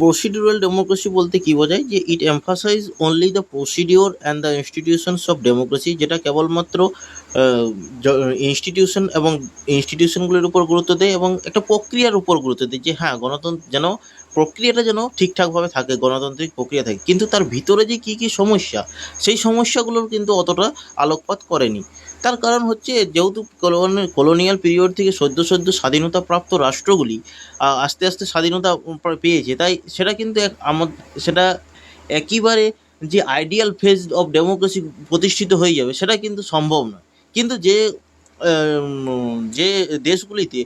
Procedural democracy বলতে কি বোঝায়? যে it emphasize only the procedure and the institutions of democracy যেটা কেবলমাত্র ইনস্টিটিউশন এবং ইনস্টিটিউশনগুলির উপর গুরুত্ব দেয় এবং একটা প্রক্রিয়ার উপর গুরুত্ব দেয় যে হ্যাঁ গণতন্ত্র, যেন প্রক্রিয়াটা যেন ঠিকঠাকভাবে থাকে, গণতান্ত্রিক প্রক্রিয়া থাকে। কিন্তু তার ভিতরে যে কী কী সমস্যা, সেই সমস্যাগুলোর কিন্তু অতটা আলোকপাত করেনি। তার কারণ হচ্ছে যেহেতু কলোনিয়াল পিরিয়ড থেকে সদ্য সদ্য স্বাধীনতাপ্রাপ্ত রাষ্ট্রগুলি আস্তে আস্তে স্বাধীনতা পেয়েছে। তাই সেটা কিন্তু এক আমদ, সেটা একেবারে যে আইডিয়াল ফেজ অফ ডেমোক্রেসি প্রতিষ্ঠিত হয়ে যাবে, সেটা কিন্তু সম্ভব নয়। কিন্তু যে যে দেশগুলিতে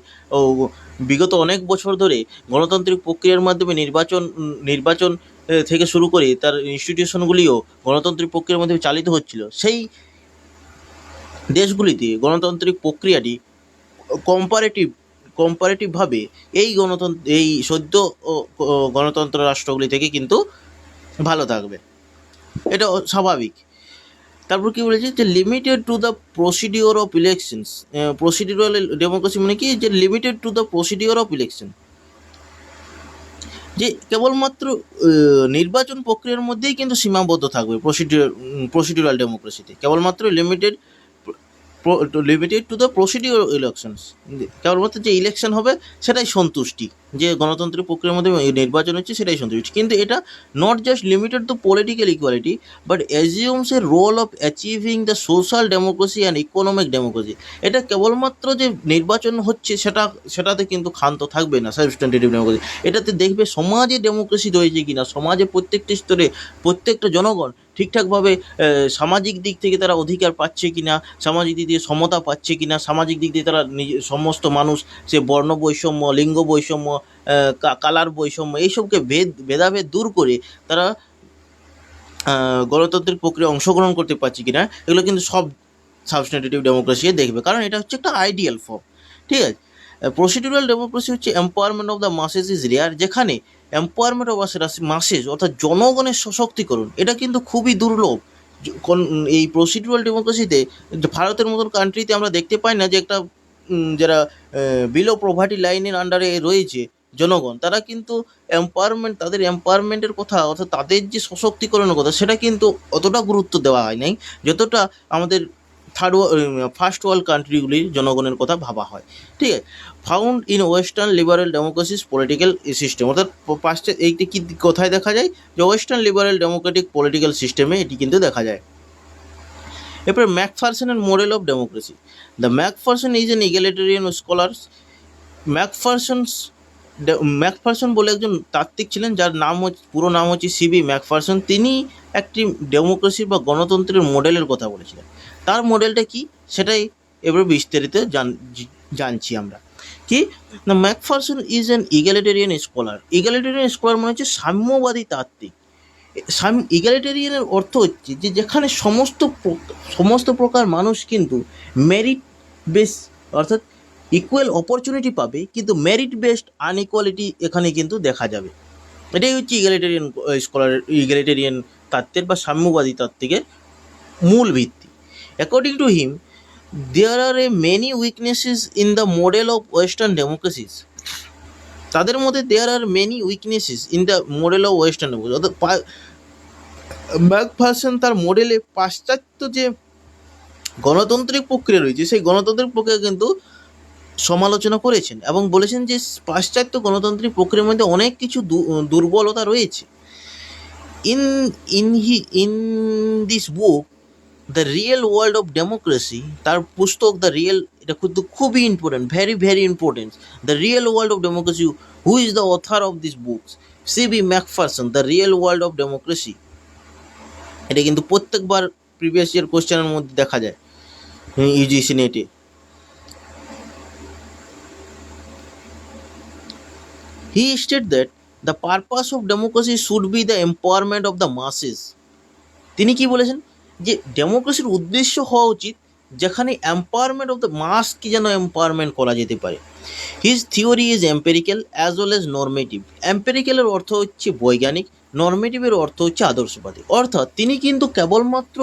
বিগত অনেক বছর ধরে গণতান্ত্রিক প্রক্রিয়ার মাধ্যমে নির্বাচন নির্বাচন থেকে শুরু করে তার ইনস্টিটিউশনগুলিও গণতান্ত্রিক প্রক্রিয়ার মাধ্যমে চালিত হচ্ছিল, সেই দেশগুলিতে গণতান্ত্রিক প্রক্রিয়াটি কম্পারেটিভ কম্পারেটিভভাবে এই গণতন্ত্র, এই সদ্য গণতন্ত্র রাষ্ট্রগুলি থেকে কিন্তু ভালো থাকবে। এটা স্বাভাবিক। তারপর কি বলেছে যে limited to the procedure of elections procedural democracy মানে কি? যে limited to the procedure of election যে কেবলমাত্র নির্বাচন প্রক্রিয়ার মধ্যেই কিন্তু সীমাবদ্ধ থাকবে প্রসিডিওর প্রসিডিওরাল ডেমোক্রেসিতে কেবলমাত্র limited limited to the procedure elections কেবলমাত্র যে ইলেকশন হবে সেটাই সন্তুষ্টি। যে গণতন্ত্রের প্রক্রিয়ার মধ্যে নির্বাচন হচ্ছে সেটাই সন্তুষ্টি কিন্তু এটা not just limited to political equality but assumes a role of achieving the social democracy and economic democracy এটা কেবলমাত্র যে নির্বাচন হচ্ছে সেটা, সেটাতে কিন্তু ক্ষান্ত থাকবে না সাবস্ট্যান্টিভ ডেমোক্রেসি এটাতে দেখবে সমাজে ডেমোক্রেসি রয়েছে কিনা, সমাজে প্রত্যেকটি স্তরে প্রত্যেকটা জনগণ ঠিকঠাকভাবে সামাজিক দিক থেকে তারা অধিকার পাচ্ছে কি না সামাজিক দিক দিয়ে সমতা পাচ্ছে কি না সামাজিক দিক দিয়ে তারা সমস্ত মানুষ, সে বর্ণ বৈষম্য, লিঙ্গ বৈষম্য কালার বৈষম্য, এইসবকে ভেদ, ভেদাভেদ দূর করে তারা গণতান্ত্রিক প্রক্রিয়ায় অংশগ্রহণ করতে পারছে কিনা, এগুলো কিন্তু সব সাবস্টেন্টেটিভ ডেমোক্রেসি দেখবে। কারণ এটা হচ্ছে একটা আইডিয়াল ফর্ম ঠিক আছে? প্রসিডিউরাল ডেমোক্রেসি হচ্ছে empowerment of the masses is rare যেখানে এম্পাওয়ারমেন্ট অফ মাসেস অর্থাৎ জনগণের সশক্তিকরণ, এটা কিন্তু খুবই দুর্লভ। এই প্রসিডিউরাল ডেমোক্রেসিতে ভারতের মতন কান্ট্রিতে আমরা দেখতে পাই না যে একটা যারা বিলো প্রভার্টি লাইনের আন্ডারে রয়েছে জনগণ, তারা কিন্তু এম্পাওয়ারমেন্ট তাদের এম্পাওয়ারমেন্টের কথা, অর্থাৎ তাদের যে সশক্তিকরণের কথা, সেটা কিন্তু অতটা গুরুত্ব দেওয়া হয় নাই, যতটা আমাদের থার্ড ফার্স্ট ওয়ার্ল্ড কান্ট্রিগুলির জনগণের কথা ভাবা হয়। ঠিক আছে? Found in western liberal democracies political system অর্থাৎ পাশ্চাত্য এইটি কি কোথায় দেখা যায়? যে ওয়েস্টার্ন লিবারেল ডেমোক্রেটিক পলিটিক্যাল সিস্টেমে এটি কিন্তু দেখা যায়। এরপরে ম্যাকফারসনের model of democracy the Macpherson is an egalitarian scholars Macpherson's Macpherson বলে একজন তাত্ত্বিক ছিলেন, যার নাম হচ্ছে, পুরো নাম হচ্ছে সিবি ম্যাকফারসন তিনি একটি ডেমোক্রেসি বা গণতন্ত্রের মডেলের কথা বলেছিলেন। তার মডেলটা কি? সেটাই এবার বিস্তারিত জান, জানছি আমরা। কি? না Macpherson is an egalitarian scholar egalitarian scholar মানে হচ্ছে সাম্যবাদী তাত্ত্বিক। সাম ইগালিটেরিয়ানের অর্থ হচ্ছে যে, যেখানে সমস্ত সমস্ত প্রকার মানুষ কিন্তু মেরিট বেস অর্থাৎ ইকুয়াল অপরচুনিটি পাবে, কিন্তু মেরিট বেসড আনইকুয়ালিটি এখানে কিন্তু দেখা যাবে। এটাই হচ্ছে ইগালিটেরিয়ান স্কলার ইগালিটেরিয়ান তাত্ত্বের বা সাম্যবাদী তাত্ত্বিকের মূল ভিত্তি। According to him there are a many weaknesses in the model of western democracies তাদের মধ্যে there are many weaknesses in the model of western democracy অর্থাৎ ম্যাকফারসন তার মডেলে পাশ্চাত্য যে গণতান্ত্রিক প্রক্রিয়া রয়েছে, সেই গণতান্ত্রিক প্রক্রিয়া কিন্তু সমালোচনা করেছেন এবং বলেছেন যে পাশ্চাত্য গণতান্ত্রিক প্রক্রিয়ার মধ্যে অনেক কিছু দুর্বলতা রয়েছে। In in he in this book the real world of democracy তার পুস্তক দ্য রিয়েল এটা কিন্তু খুবই important very very important the real world of democracy who is the author of this books C B Macpherson the real world of democracy এটা কিন্তু প্রত্যেকবার previous year কোশ্চেনের মধ্যে দেখা যায়। ইউজিসি নেটে he state that the purpose of democracy should be the empowerment of the masses তিনি কি বলেছেন? যে ডেমোক্রেসির উদ্দেশ্য হওয়া উচিত যেখানে এম্পাওয়ারমেন্ট অফ দ্য মাসকে যেন এম্পাওয়ারমেন্ট করা যেতে পারে। His theory is empirical as well as normative এম্পেরিক্যালের অর্থ হচ্ছে বৈজ্ঞানিক। নর্মেটিভের অর্থ হচ্ছে আদর্শবাদী। অর্থাৎ তিনি কিন্তু কেবলমাত্র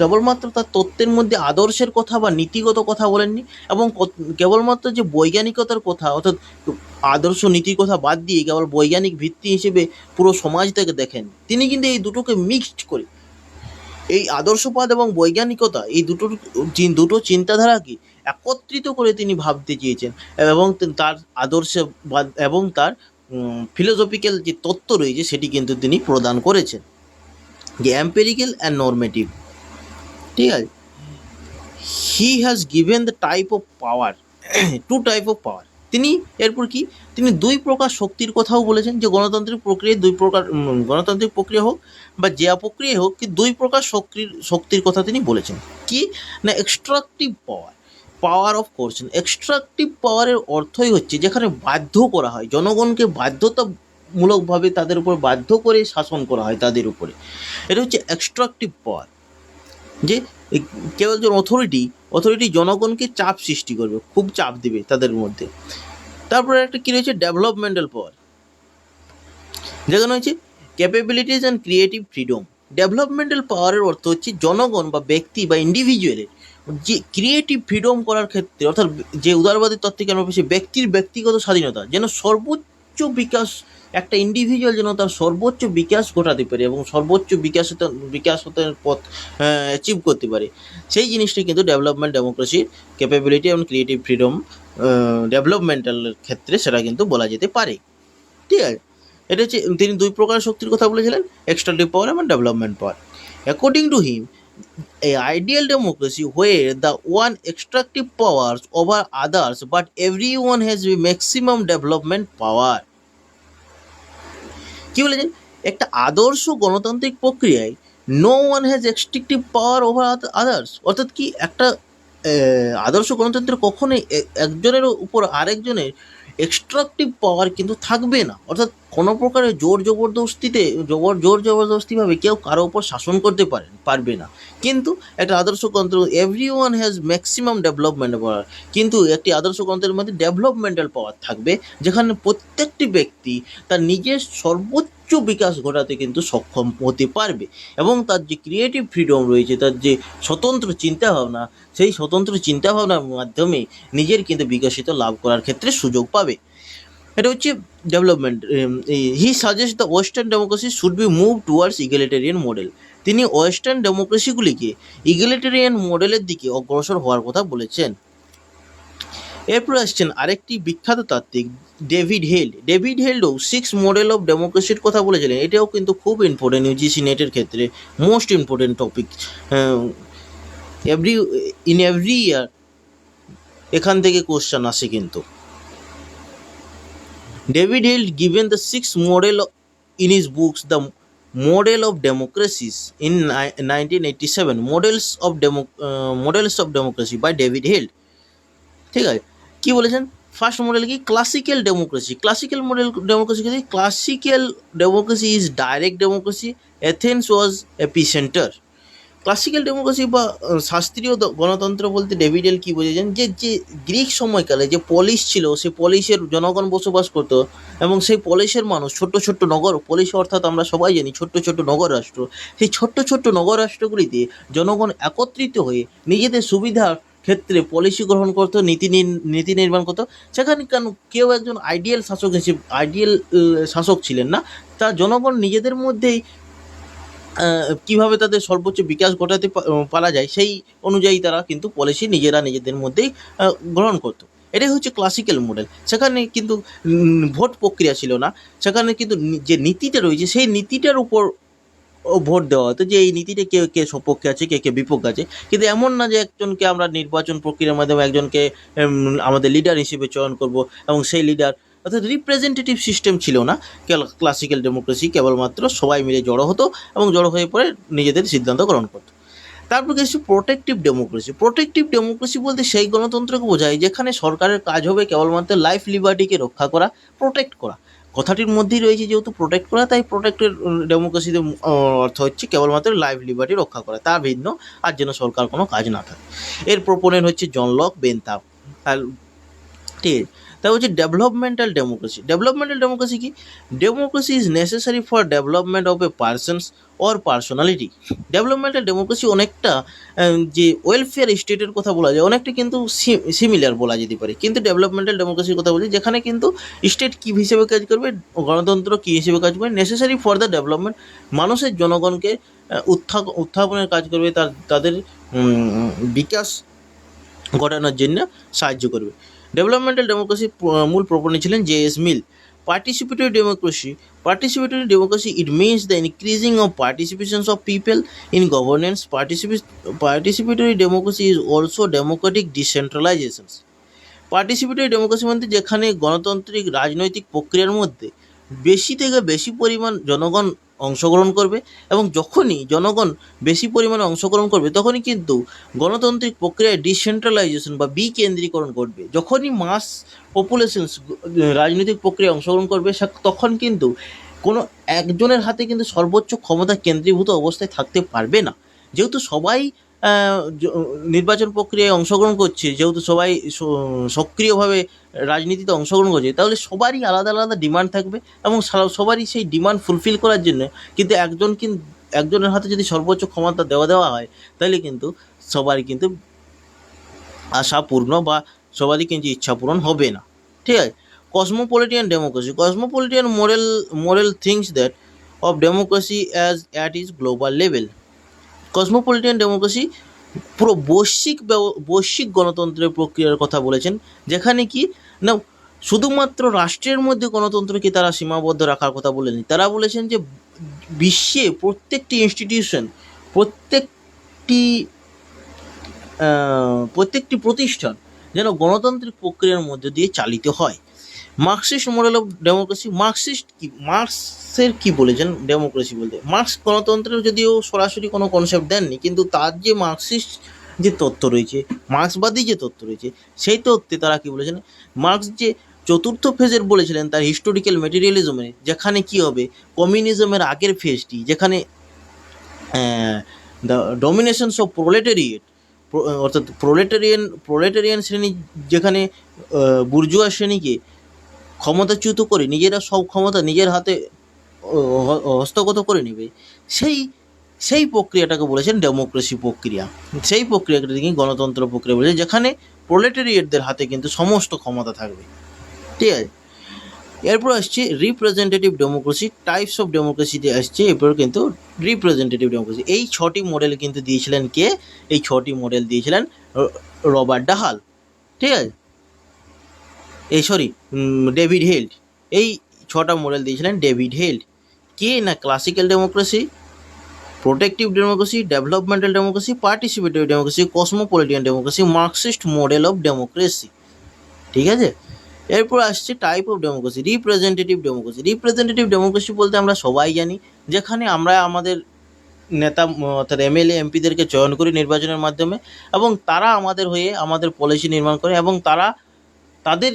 কেবলমাত্র তার তত্ত্বের মধ্যে আদর্শের কথা বা নীতিগত কথা বলেননি এবং কেবলমাত্র যে বৈজ্ঞানিকতার কথা, অর্থাৎ আদর্শ নীতির কথা বাদ দিয়ে কেবল বৈজ্ঞানিক ভিত্তি হিসেবে পুরো সমাজটাকে দেখেন, তিনি কিন্তু এই দুটোকে মিক্সড করে। এই আদর্শবাদ এবং বৈজ্ঞানিকতা, এই দুটোর দুটো চিন্তাধারাকে একত্রিত করে তিনি ভাবতে চেয়েছেন এবং তার আদর্শবাদ এবং তার ফিলোসফিক্যাল যে তত্ত্ব রয়েছে সেটি কিন্তু তিনি প্রদান করেছেন। যে অ্যাম্পেরিক্যাল অ্যান্ড নর্মেটিভ ঠিক আছে? He has given the type of power to type of power তিনি এরপর কি? তিনি দুই প্রকার শক্তির কথাও বলেছেন, যে গণতান্ত্রিক প্রক্রিয়ায় দুই প্রকার গণতান্ত্রিক প্রক্রিয়া হোক বা যে প্রক্রিয়া হোক, কি দুই প্রকার শক্তির শক্তির কথা তিনি বলেছেন। কি? না এক্সট্রাকটিভ পাওয়ার পাওয়ার অফ করছেন এক্সট্রাকটিভ পাওয়ারের অর্থই হচ্ছে যেখানে বাধ্য করা হয়। জনগণকে বাধ্যতামূলকভাবে তাদের উপর বাধ্য করে শাসন করা হয় তাদের উপরে। এটা হচ্ছে এক্সট্রাকটিভ পাওয়ার যে কেউ একজন অথরিটি অথরিটি জনগণকে চাপ সৃষ্টি করবে, খুব চাপ দেবে তাদের মধ্যে। তারপরে একটা কী রয়েছে? ডেভেলপমেন্টাল পাওয়ার যেখানে হচ্ছে capabilities and creative freedom developmental পাওয়ারের অর্থ হচ্ছে জনগণ বা ব্যক্তি বা ইন্ডিভিজুয়ালের যে ক্রিয়েটিভ ফ্রিডম করার ক্ষেত্রে, অর্থাৎ যে উদারবাদী তত্ত্বে আমরা সে ব্যক্তির ব্যক্তিগত স্বাধীনতা, যেন সর্বোচ্চ বিকাশ, একটা ইন্ডিভিজুয়াল যেন তার সর্বোচ্চ বিকাশ ঘটাতে পারে এবং সর্বোচ্চ বিকাশ বিকাশতার পথ অ্যাচিভ করতে পারে। সেই জিনিসটি কিন্তু ডেভেলপমেন্ট ডেমোক্রেসির ক্যাপাবিলিটি এবং ক্রিয়েটিভ ফ্রিডম ডেভেলপমেন্টালের ক্ষেত্রে সেটা কিন্তু বলা যেতে পারে। ঠিক আছে? এটা হচ্ছে, তিনি দুই প্রকার শক্তির কথা বলেছিলেন এক্সট্রাটিভ পাওয়ার এবং development power according to him a ideal democracy where the one extractive powers over others but everyone has a maximum development power কি বলেছেন একটা আদর্শ গণতান্ত্রিক প্রক্রিয়ায় no one has extractive power over others অর্থাৎ কি একটা আদর্শ গণতন্ত্রে কখনোই একজনের উপর আরেকজনের এক্সট্রাকটিভ পাওয়ার কিন্তু থাকবে না। অর্থাৎ কোনো প্রকারের জোর জবরদস্তিতে জবর জোর জবরদস্তিভাবে কেউ কারও উপর শাসন করতে পারেন, পারবে না। কিন্তু একটা আদর্শ গণতন্ত্র everyone has maximum development power কিন্তু একটি আদর্শ গণতন্ত্রের মধ্যে ডেভেলপমেন্টাল পাওয়ার থাকবে, যেখানে প্রত্যেকটি ব্যক্তি তার নিজের সর্বোচ্চ বিকাশ ঘটাতে কিন্তু সক্ষম হতে পারবে। এবং তার যে ক্রিয়েটিভ ফ্রিডম রয়েছে, তার যে স্বতন্ত্র চিন্তাভাবনা, সেই স্বতন্ত্র চিন্তাভাবনার মাধ্যমে নিজের কিন্তু বিকশিত লাভ করার ক্ষেত্রে সুযোগ পাবে। এটা হচ্ছে development he suggest the western democracy should be move towards egalitarian model তিনি ওয়েস্টার্ন ডেমোক্রেসিগুলিকে ইগালিটেরিয়ান মডেলের দিকে অগ্রসর হওয়ার কথা বলেছেন। এরপর আসছেন আরেকটি বিখ্যাত তাত্ত্বিক ডেভিড হেল। ডেভিড হেল্ডও সিক্স মডেল অফ ডেমোক্রেসির কথা বলেছিলেন। এটাও কিন্তু খুব ইম্পর্টেন্ট ইউজিসি নেটের ক্ষেত্রে most important topic every in every year এখান থেকে কোশ্চেন আসে কিন্তু। David Held given the six model in his books the model of democracies in ni- 1987 seven models of uh, models of democracy by David hill ঠিক আছে? কি বলেছেন? First model কি? Classical democracy classical model democracy কি? Classical democracy is direct democracy Athens was epicentre classical democracy বা শাস্ত্রীয় গণতন্ত্র বলতে ডেভিডেল কি বুঝেছেন? যে যে গ্রিক সময়কালে যে পলিশ ছিল, সেই পলিশের জনগণ বসবাস করতো এবং সেই পলিশের মানুষ, ছোট্ট ছোট্ট নগর পলিশ অর্থাৎ আমরা সবাই জানি ছোট্ট ছোট্ট নগর রাষ্ট্র, সেই ছোট্ট ছোট্ট নগর রাষ্ট্রগুলিতে জনগণ একত্রিত হয়ে নিজেদের সুবিধার ক্ষেত্রে পলিসি গ্রহণ করতো, নীতি নীতি নির্মাণ করতো। সেখানে কেন কেউ একজন আইডিয়াল শাসক হিসেবে আইডিয়াল শাসক ছিলেন না। তা জনগণ নিজেদের মধ্যেই কীভাবে তাদের সর্বোচ্চ বিকাশ ঘটাতে পারা যায় সেই অনুযায়ী তারা কিন্তু পলিসি নিজেরা নিজেদের মধ্যেই গ্রহণ করতো। এটাই হচ্ছে ক্লাসিক্যাল মডেল সেখানে কিন্তু ভোট প্রক্রিয়া ছিল না। সেখানে কিন্তু যে নীতিটা রয়েছে, সেই নীতিটার উপর ভোট দেওয়া হতো যে এই নীতিটা কে কে সপক্ষে আছে, কে কে বিপক্ষে আছে। কিন্তু এমন না যে একজনকে আমরা নির্বাচন প্রক্রিয়ার মাধ্যমে একজনকে আমাদের লিডার হিসেবে চয়ন করব এবং সেই লিডার অর্থাৎ রিপ্রেজেন্টেটিভ সিস্টেম ছিল না। ক্লাসিক্যাল ডেমোক্রেসি কেবলমাত্র সবাই মিলে জড়ো হতো এবং জড়ো হয়ে পরে নিজেদের সিদ্ধান্ত গ্রহণ করতো। তারপর কিছু প্রোটেক্টিভ ডেমোক্রেসি প্রোটেক্টিভ ডেমোক্রেসি বলতে সেই গণতন্ত্রকে বোঝায় যেখানে সরকারের কাজ হবে কেবলমাত্র লাইফ লিবার্টিকে রক্ষা করা প্রোটেক্ট করা। কথাটির মধ্যেই রয়েছে যেহেতু প্রোটেক্ট করা, তাই প্রোটেক্টের ডেমোক্রেসিতে অর্থ হচ্ছে কেবলমাত্র লাইফ লিবার্টি রক্ষা করা, তা ভিন্ন, আর যেন সরকার কোনো কাজ না থাকে এর প্রপোনেন্ট হচ্ছে জনলক বেন্তাম ঠিক আছে? তা হচ্ছে ডেভেলপমেন্টাল ডেমোক্রেসি ডেভেলপমেন্টাল ডেমোক্রেসি কি? Democracy is necessary for development of a persons or personality developmental democracy অনেকটা যে ওয়েলফেয়ার স্টেটের কথা বলা যায় অনেকটা কিন্তু সিমিলার বলা যেতে পারে। কিন্তু ডেভেলপমেন্টাল ডেমোক্রেসির কথা বলছি যেখানে কিন্তু স্টেট কী হিসেবে কাজ করবে গণতন্ত্র কী হিসেবে কাজ করবে নেসেসারি ফর দ্য ডেভেলপমেন্ট মানুষের জনগণকে আহ, উত্থা উত্থাপনের কাজ করবে তার তাদের বিকাশ ঘটানোর জন্য সাহায্য করবে। ডেভেলপমেন্টাল ডেমোক্রেসির uh, মূল প্রপণী ছিলেন J S Mill participatory democracy participatory democracy it means the increasing of participation of people in governance participate participatory democracy is also democratic decentralisation participatory democracy মধ্যে যেখানে গণতান্ত্রিক রাজনৈতিক প্রক্রিয়ার মধ্যে বেশি থেকে বেশি পরিমাণ জনগণ অংশগ্রহণ করবে এবং যখনই জনগণ বেশি পরিমাণে অংশগ্রহণ করবে, তখনই কিন্তু গণতান্ত্রিক প্রক্রিয়ায় ডিসেন্ট্রালাইজেশন বা বিকেন্দ্রীকরণ ঘটবে। যখনই মাস পপুলেশনস রাজনৈতিক প্রক্রিয়ায় অংশগ্রহণ করবে তখন কিন্তু কোনো একজনের হাতে কিন্তু সর্বোচ্চ ক্ষমতা কেন্দ্রীভূত অবস্থায় থাকতে পারবে না। যেহেতু সবাই নির্বাচন প্রক্রিয়ায় অংশগ্রহণ করছে, যেহেতু সবাই সক্রিয়ভাবে রাজনীতিতে অংশগ্রহণ করছে, তাহলে সবারই আলাদা আলাদা ডিমান্ড থাকবে এবং সবারই সেই ডিমান্ড ফুলফিল করার জন্য কিন্তু একজন কিন্তু একজনের হাতে যদি সর্বোচ্চ ক্ষমতা দেওয়া দেওয়া হয়, তাহলে কিন্তু সবারই কিন্তু আশা পূর্ণ বা সবারই কিন্তু ইচ্ছা পূরণ হবে না। ঠিক আছে? Cosmopolitan democracy cosmopolitan moral moral things that of democracy as at is global level cosmopolitan democracy পুরো বৈশ্বিক বৈশ্বিক গণতন্ত্রের প্রক্রিয়ার কথা বলেছেন, যেখানে কি, না, শুধুমাত্র রাষ্ট্রের মধ্যে গণতন্ত্রকে তারা সীমাবদ্ধ রাখার কথা বলেনি তারা বলেছেন যে বিশ্বে প্রত্যেকটি ইনস্টিটিউশন প্রত্যেকটি প্রত্যেকটি প্রতিষ্ঠান যেন গণতান্ত্রিক প্রক্রিয়ার মধ্যে দিয়ে চালিত হয়। Marxist model of democracy Marxist কি মার্কসের কি বলেছেন ডেমোক্রেসি বলতে? মার্কস গণতন্ত্রের যদিও সরাসরি কোনো কনসেপ্ট দেননি, কিন্তু তার যে মার্কসিস্ট যে তত্ত্ব রয়েছে মার্ক্সবাদী যে তত্ত্ব রয়েছে, সেই তত্ত্বে তারা কি বলেছেন? মার্কস যে চতুর্থ ফেজের বলেছিলেন, তার হিস্টোরিক্যাল মেটেরিয়ালিজমে যেখানে কি হবে? কমিউনিজমের আগের ফেজটি যেখানে দ্য ডমিনেশনস অফ প্রোলেটেরিয়েট অর্থাৎ প্রোলেটেরিয়ান প্রোলেটারিয়ান শ্রেণি যেখানে বুর্জুয়া শ্রেণীকে ক্ষমতাচ্যুত করে নিজেরা সব ক্ষমতা নিজের হাতে হস্তগত করে নেবে, সেই সেই প্রক্রিয়াটাকে বলেছেন ডেমোক্রেসি প্রক্রিয়া। সেই প্রক্রিয়াটাকে গণতন্ত্র প্রক্রিয়া বলেছে যেখানে প্রোলেটারিয়েটদের হাতে কিন্তু সমস্ত ক্ষমতা থাকবে। ঠিক আছে? এরপর আসছে রিপ্রেজেন্টেটিভ ডেমোক্রেসি টাইপস অফ ডেমোক্রেসিতে আসছে, এরপর কিন্তু রিপ্রেজেন্টেটিভ ডেমোক্রেসি এই ছটি মডেল কিন্তু দিয়েছিলেন কে? এই ছটি মডেল দিয়েছিলেন রবার্ট ডাহাল। ঠিক আছে? এই সরি ডেভিড হেল্ড এই ছটা মডেল দিয়েছিলেন ডেভিড হেল্ড কে না classical democracy protective democracy developmental democracy participative democracy cosmopolitan democracy Marxist model of democracy ঠিক আছে? এরপর আসছে type of democracy representative democracy representative democracy বলতে আমরা সবাই জানি, যেখানে আমরা আমাদের নেতা অর্থাৎ এমএলএ এমপিদেরকে চয়ন করি নির্বাচনের মাধ্যমে এবং তারা আমাদের হয়ে আমাদের পলিসি নির্মাণ করে এবং তারা তাদের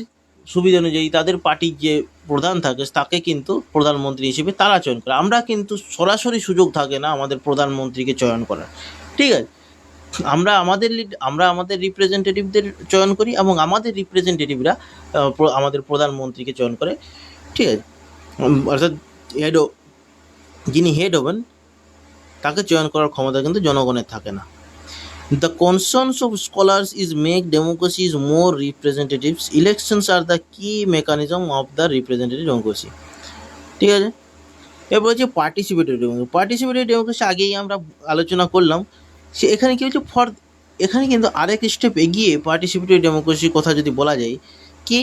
সুবিধা অনুযায়ী তাদের পার্টির যে প্রধান থাকে, তাকে কিন্তু প্রধানমন্ত্রী হিসেবে তারা চয়ন করে। আমরা কিন্তু সরাসরি সুযোগ থাকে না আমাদের প্রধানমন্ত্রীকে চয়ন করার। ঠিক আছে? আমরা আমাদের আমরা আমাদের রিপ্রেজেন্টেটিভদের চয়ন করি এবং আমাদের রিপ্রেজেন্টেটিভরা আমাদের প্রধানমন্ত্রীকে চয়ন করে। ঠিক আছে? অর্থাৎ হেড যিনি হেড হবেন তাকে চয়ন করার ক্ষমতা কিন্তু জনগণের থাকে না। Concerns of scholars is make democracy is more representatives elections R the কি mechanism of the representative democracy ঠিক আছে? এরপর হচ্ছে পার্টিসিপেটরি ডেমোক্রেসি পার্টিসিপেটরি ডেমোক্রেসি আগেই আমরা আলোচনা করলাম। সে এখানে কি হচ্ছে? ফর এখানে কিন্তু আরেক স্টেপ এগিয়ে পার্টিসিপেটরি ডেমোক্রেসির কথা যদি বলা যায়, কি?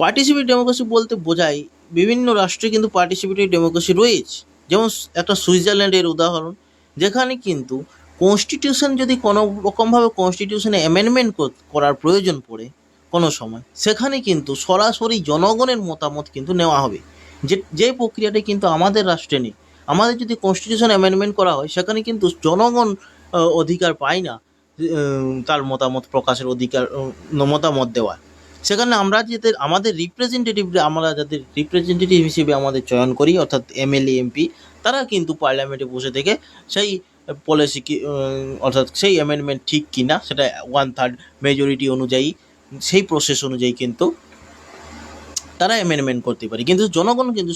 পার্টিসিপেটরি ডেমোক্রেসি বলতে বোঝায় বিভিন্ন রাষ্ট্রে কিন্তু পার্টিসিপেটরি ডেমোক্রেসি রয়েছে। যেমন একটা সুইজারল্যান্ডের উদাহরণ। যেখানে কিন্তু কনস্টিটিউশন যদি কোনো রকমভাবে কনস্টিটিউশনে অ্যামেন্ডমেন্ট করার প্রয়োজন পড়ে কোনো সময়, সেখানে কিন্তু সরাসরি জনগণের মতামত কিন্তু নেওয়া হবে। যে যে প্রক্রিয়াটি কিন্তু আমাদের রাষ্ট্রে নেই। আমাদের যদি কনস্টিটিউশন অ্যামেন্ডমেন্ট করা হয়, সেখানে কিন্তু জনগণ অধিকার পায় না তার মতামত প্রকাশের অধিকার মতামত দেওয়ার। সেখানে আমরা যাদের আমাদের রিপ্রেজেন্টেটিভ আমরা যাদের রিপ্রেজেন্টেটিভ হিসেবে আমাদের চয়ন করি, অর্থাৎ এমএলএ এমপি তারা কিন্তু পার্লামেন্টে বসে থেকে সেই পলিসি কি অর্থাৎ সেই অ্যামেন্ডমেন্ট ঠিক কি না সেটা ওয়ান থার্ড মেজরিটি অনুযায়ী, সেই প্রসেস অনুযায়ী কিন্তু তারা অ্যামেন্ডমেন্ট করতে পারে। কিন্তু জনগণ কিন্তু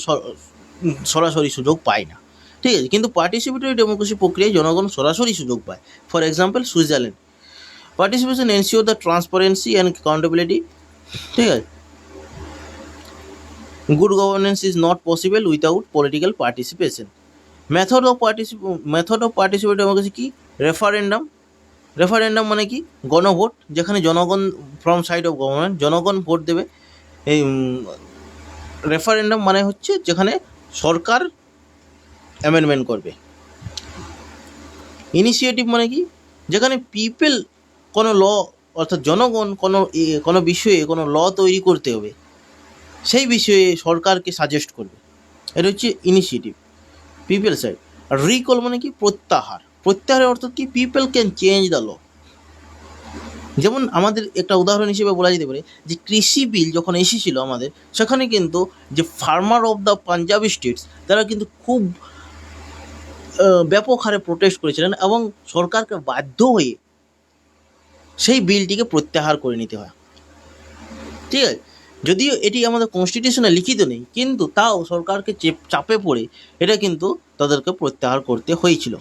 সরাসরি সুযোগ পায় না। ঠিক আছে? কিন্তু পার্টিসিপেটরি ডেমোক্রেসি প্রক্রিয়ায় জনগণ সরাসরি সুযোগ পায়। For example Switzerland participation ensure the transparency and accountability ঠিক আছে? Good is not possible possible political participation participation. Of of method of participate আমার democracy কি? রেফারেন্ডাম রেফারেন্ডাম মানে কি? গণভোট, যেখানে জনগণ ফ্রম সাইড অফ গভর্নমেন্ট জনগণ ভোট দেবে। এই রেফারেন্ডাম মানে হচ্ছে যেখানে সরকার অ্যামেন্ডমেন্ট করবে। ইনিশিয়েটিভ মানে কি? যেখানে পিপল কোনো ল অর্থাৎ জনগণ কোনো কোনো বিষয়ে কোনো ল তৈরি করতে হবে, সেই বিষয়ে সরকারকে সাজেস্ট করবে। এটা হচ্ছে ইনিশিয়েটিভ পিপল সাইড আর রিকল মানে কি? প্রত্যাহার। প্রত্যাহারের অর্থ কি? People can change the law যেমন আমাদের একটা উদাহরণ হিসেবে বলা যেতে পারে যে কৃষি বিল যখন এসেছিল আমাদের, সেখানে কিন্তু যে farmer of the Punjabi states তারা কিন্তু খুব ব্যাপক হারে প্রোটেস্ট করেছিলেন এবং সরকারকে বাধ্য হয়ে সেই বিলটিকে প্রত্যাহার করে নিতে হয়। ঠিক আছে? যদিও এটি আমাদের কনস্টিটিউশনে লিখিত নেই, কিন্তু তাও সরকারকে চেপ- পড়ে এটা কিন্তু তাদেরকে প্রত্যাহার করতে হয়েছিল।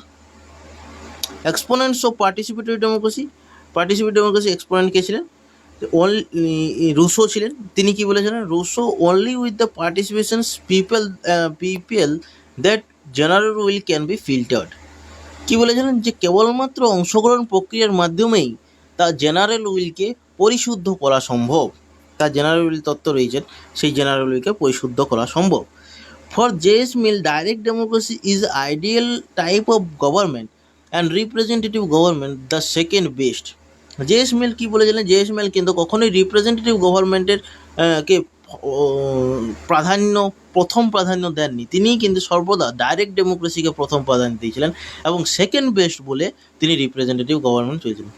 Exponents of participatory democracy participatory democracy exponent কে ছিলেন? রুশো ছিলেন। তিনি কি বলেছিলেন? Rousseau only with the participations people people that general will can be filtered কি বলেছিলেন? যে কেবলমাত্র অংশগ্রহণ প্রক্রিয়ার মাধ্যমেই তা জেনারেল উইলকে পরিশুদ্ধ করা সম্ভব। তা জেনারেল উইল তত্ত্ব রয়েছেন সেই জেনারেল উইলকে পরিশুদ্ধ করা সম্ভব। For J S Mill direct democracy is ideal type of government and representative government the second best J S Mill কী বলেছিলেন? জেএস মিল কিন্তু কখনোই রিপ্রেজেন্টেটিভ গভর্নমেন্টের কে প্রাধান্য, প্রথম প্রাধান্য দেননি। তিনিই কিন্তু সর্বদা ডাইরেক্ট ডেমোক্রেসিকে প্রথম প্রাধান্য দিয়েছিলেন এবং সেকেন্ড বেস্ট বলে তিনি রিপ্রেজেন্টেটিভ গভর্নমেন্ট চলেছিলেন।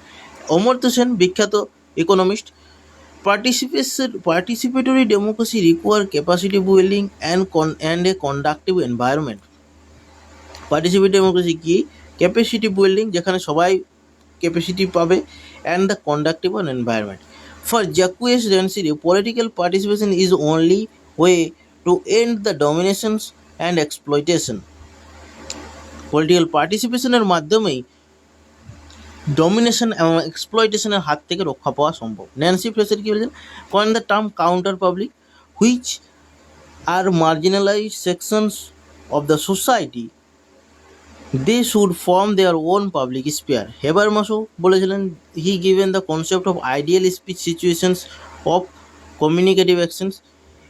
অমর্ত্য সেন বিখ্যাত economist participation participatory democracy require capacity building and con and a conductive environment. Participatory democracy কি? ক্যাপাসিটি বিল্ডিং যেখানে সবাই ক্যাপাসিটি পাবে and the conductive environment for Jacques density political participation is only way to end the dominations and exploitation political পার্টিসিপেশনের মাধ্যমেই domination এবং এক্সপ্লয়টেশনের হাত থেকে রক্ষা পাওয়া সম্ভব। ন্যান্সি ফ্রেসার কি বলেছেন? Coin the term counter public which are marginalise sections of the society they should form their own public sphere Haber মাসও বলেছিলেন he given the concept of ideal speech situations of communicative actions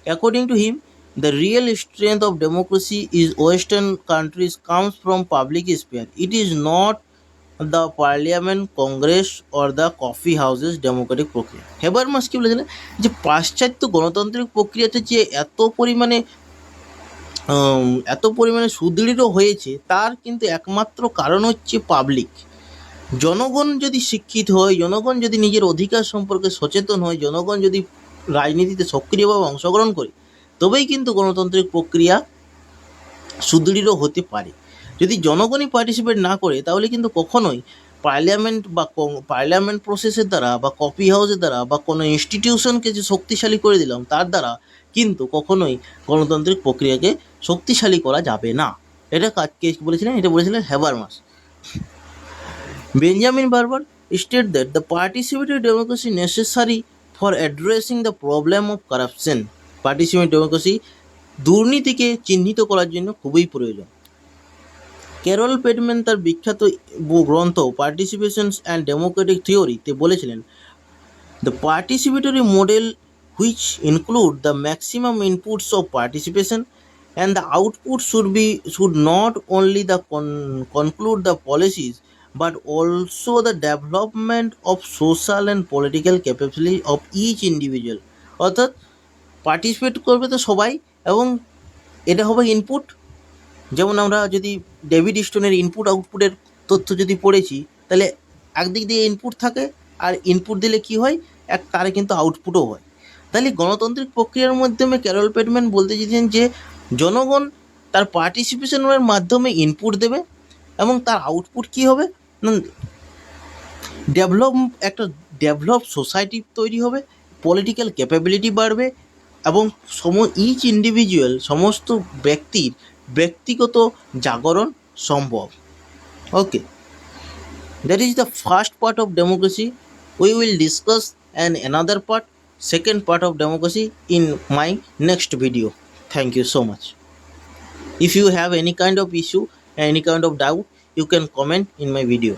according to him the real strength of democracy is western countries comes from public sphere. It is not the parliament, congress or the coffee houses democratic প্রক্রিয়া। Habermas কি বলেছিলেন যে পাশ্চাত্য গণতান্ত্রিক প্রক্রিয়াতে যে এত পরিমাণে এত পরিমাণে সুদৃঢ় হয়েছে, তার কিন্তু একমাত্র কারণ হচ্ছে পাবলিক জনগণ যদি শিক্ষিত হয়, জনগণ যদি নিজের অধিকার সম্পর্কে সচেতন হয়, জনগণ যদি রাজনীতিতে সক্রিয়ভাবে অংশগ্রহণ করে, তবেই কিন্তু গণতান্ত্রিক প্রক্রিয়া সুদৃঢ় হতে পারে। যদি জনগণই পার্টিসিপেট না করে, তাহলে কিন্তু কখনোই পার্লামেন্ট বা পার্লামেন্ট প্রসেসের দ্বারা বা কপি হাউসের দ্বারা বা কোনো ইনস্টিটিউশনকে যে শক্তিশালী করে দিলাম, তার দ্বারা কিন্তু কখনোই গণতান্ত্রিক প্রক্রিয়াকে শক্তিশালী করা যাবে না। এটা কে বলেছিলেন? এটা বলেছিলেন Habermas Benjamin Barber state that the participatory democracy necessary for addressing the problem of corruption participate democracy দুর্নীতিকে চিহ্নিত করার জন্য খুবই প্রয়োজন। ক্যারল পেডম্যান তার বিখ্যাত গ্রন্থ পার্টিসিপেশনস অ্যান্ড ডেমোক্রেটিক থিওরিতে বলেছিলেন the participatory model which include the maximum inputs of participation and the output should be should not only the conclude the policies but also the development of social and political capability of each individual. অর্থাৎ participate করবে তো সবাই, এবং এটা হবে input যেমন আমরা যদি ডেভিড স্টোনের ইনপুট আউটপুটের তথ্য যদি পড়েছি, তাহলে একদিক দিয়ে ইনপুট থাকে আর ইনপুট দিলে কি হয়? এক তারে কিন্তু আউটপুটও হয়। তাহলে গণতান্ত্রিক প্রক্রিয়ার মাধ্যমে ক্যারল পেটম্যান বলতে চেয়েছেন যে, জনগণ তার পার্টিসিপেশনের মাধ্যমে ইনপুট দেবে এবং তার আউটপুট কি হবে? ডেভেলপ একটা ডেভেলপ সোসাইটি তৈরি হবে পলিটিক্যাল ক্যাপাবিলিটি বাড়বে এবং সম ইচ ইন্ডিভিজুয়াল সমস্ত ব্যক্তির ব্যক্তিগত জাগরণ সম্ভব। Okay that is the first part of democracy we will discuss an another part second part of democracy in my next video thank you so much if you have any kind of issue any kind of doubt you can comment in my video